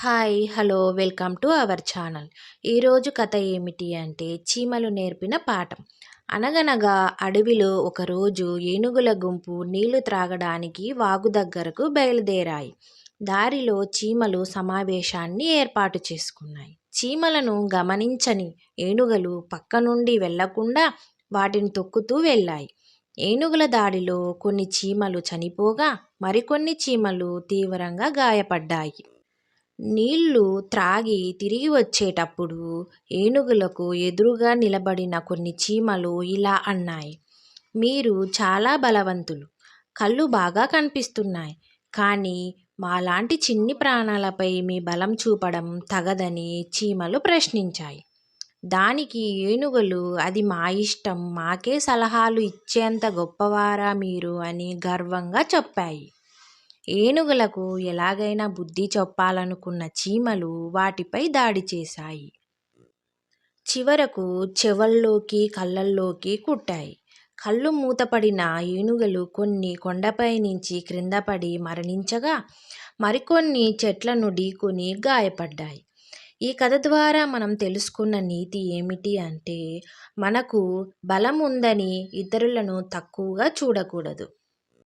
Hi hello welcome to our channel. ఈరోజు కథ ఏమిటి అంటే చీమలు నేర్పిన పాఠం. అనగనగా అడవిలో ఒకరోజు ఏనుగుల గుంపు నీళ్ళు త్రాగడానికి వాగు దగ్గరకు బయలుదేరాయి. దారిలో చీమలు సమావేశాన్ని ఏర్పాటు చేసుకున్నాయి. చీమలను గమనించని ఏనుగలు పక్క నుండి వెళ్ళకుండా వాటిని తొక్కుతూ వెళ్ళాయి. ఏనుగుల దాడిలో కొన్ని చీమలు చనిపోగా మరికొన్ని చీమలు తీవ్రంగా గాయపడ్డాయి. నీళ్ళు త్రాగి తిరిగి వచ్చేటప్పుడు ఏనుగులకు ఎదురుగా నిలబడిన కొన్ని చీమలు ఇలా అన్నాయి. మీరు చాలా బలవంతులు. కళ్ళు బాగా కనిపిస్తున్నాయి. కానీ మాలాంటి చిన్ని ప్రాణాలపై మీ బలం చూపడం తగదని చీమలు ప్రశ్నించాయి. దానికి ఏనుగులు అది మా ఇష్టం మాకే సలహాలు ఇచ్చేంత గొప్పవారా మీరు అని గర్వంగా చెప్పాయి. ఏనుగులకు ఎలాగైనా బుద్ధి చెప్పాలనుకున్న చీమలు వాటిపై దాడి చేశాయి. చివరకు చెవుల్లోకి కళ్ళల్లోకి కుట్టాయి. కళ్ళు మూతపడిన ఏనుగులు కొన్ని కొండపై నుంచి క్రిందపడి మరణించగా మరికొన్ని చెట్లను ఢీకొని గాయపడ్డాయి. ఈ కథ ద్వారా మనం తెలుసుకున్న నీతి ఏమిటి అంటే మనకు బలం ఉందని ఇతరులను తక్కువగా చూడకూడదు.